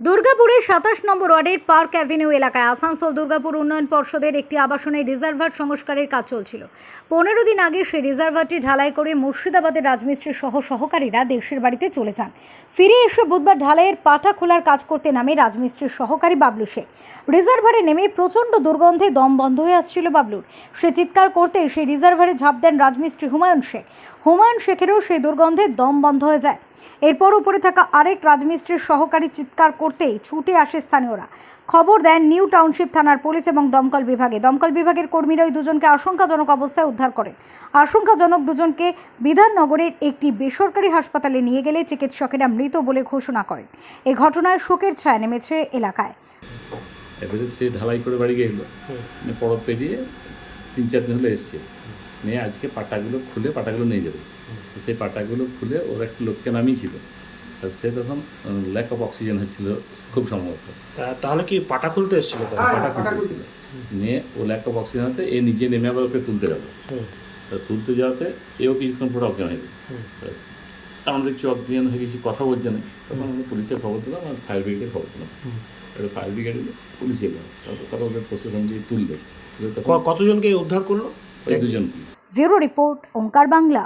দুর্গাপুরের সাতাশ নম্বর ওয়ার্ডের পার্ক অ্যাভিনিউ এলাকায় আসানসোল দুর্গাপুর উন্নয়ন পর্ষদের একটি আবাসনে রিজার্ভার সংস্কারের কাজ চলছিল। পনেরো দিন আগে সেই রিজার্ভারটি ঢালাই করে মুর্শিদাবাদের রাজমিস্ত্রি সহ সহকারীরা দেশের বাড়িতে চলে যান। ফিরে এসে বুধবার ঢালাইয়ের পাটা খোলার কাজ করতে নামে রাজমিস্ত্রির সহকারী বাবলু শেখ রিজার্ভারে নেমে প্রচণ্ড দুর্গন্ধে দম বন্ধ হয়ে আসছিল বাবলুর। সে চিৎকার করতে সেই রিজার্ভারে ঝাঁপ দেন রাজমিস্ত্রি হুমায়ুন শেখ হুমায়ুন শেখেরও সেই দুর্গন্ধে দম বন্ধ হয়ে যায়। এরপর উপরে থাকা আরেক রাজমিস্ত্রির সহকারী চিৎকার করতেই ছুটে আসে স্থানীয়রা। খবর দেন নিউ টাউনশিপ থানার পুলিশ এবং দমকল বিভাগে। দমকল বিভাগের কর্মীরা ওই দুজনকে আশঙ্কাজনক অবস্থায় উদ্ধার করেন। আশঙ্কাজনক দুজনকে বিধাননগরের একটি বেসরকারি হাসপাতালে নিয়ে গেলে চিকিৎসকেরা মৃত বলে ঘোষণা করেন। এ ঘটনায় শোকের ছায়া নেমেছে এলাকায়। এবারে সে ঢালাই করে বাড়ি গেলো। মানে পেরিয়ে তিন চার দিন হলে এসছে। নিয়ে আজকে পাটাগুলো খুলে পাটাগুলো নিয়ে যাবে। সেই পাটাগুলো খুলে ওর একটা লোককে নামিয়েছিল। সে তখন ল্যাক অফ অক্সিজেন হচ্ছিল খুব সম্ভবত। তাহলে কি পাটা খুলতে এসেছিল তারা? পাটা খুলতেছিল নিয়ে ও ল্যাক অফ অক্সিজেন হতে এ নিজে নেমে আবার ওকে তুলতে গেল তা তুলতে যাওয়াতে এও কিছুক্ষণ পরে অজ্ঞান হয়ে গেল। আমরা দেখছি অজ্ঞান হয়ে গেছি কথা বলছে না। তখন আমরা পুলিশের খবর দিলাম আর ফায়ার ব্রিগেডের খবর দিলাম এবার ফায়ার ব্রিগেড পুলিশ এলো। তারপর তারা ওদের প্রশাসন দিয়ে তুলবে তুলে তখন ক- কতজনকে উদ্ধার করল? দুজন। জিরো রিপোর্ট ওঙ্কার বাংলা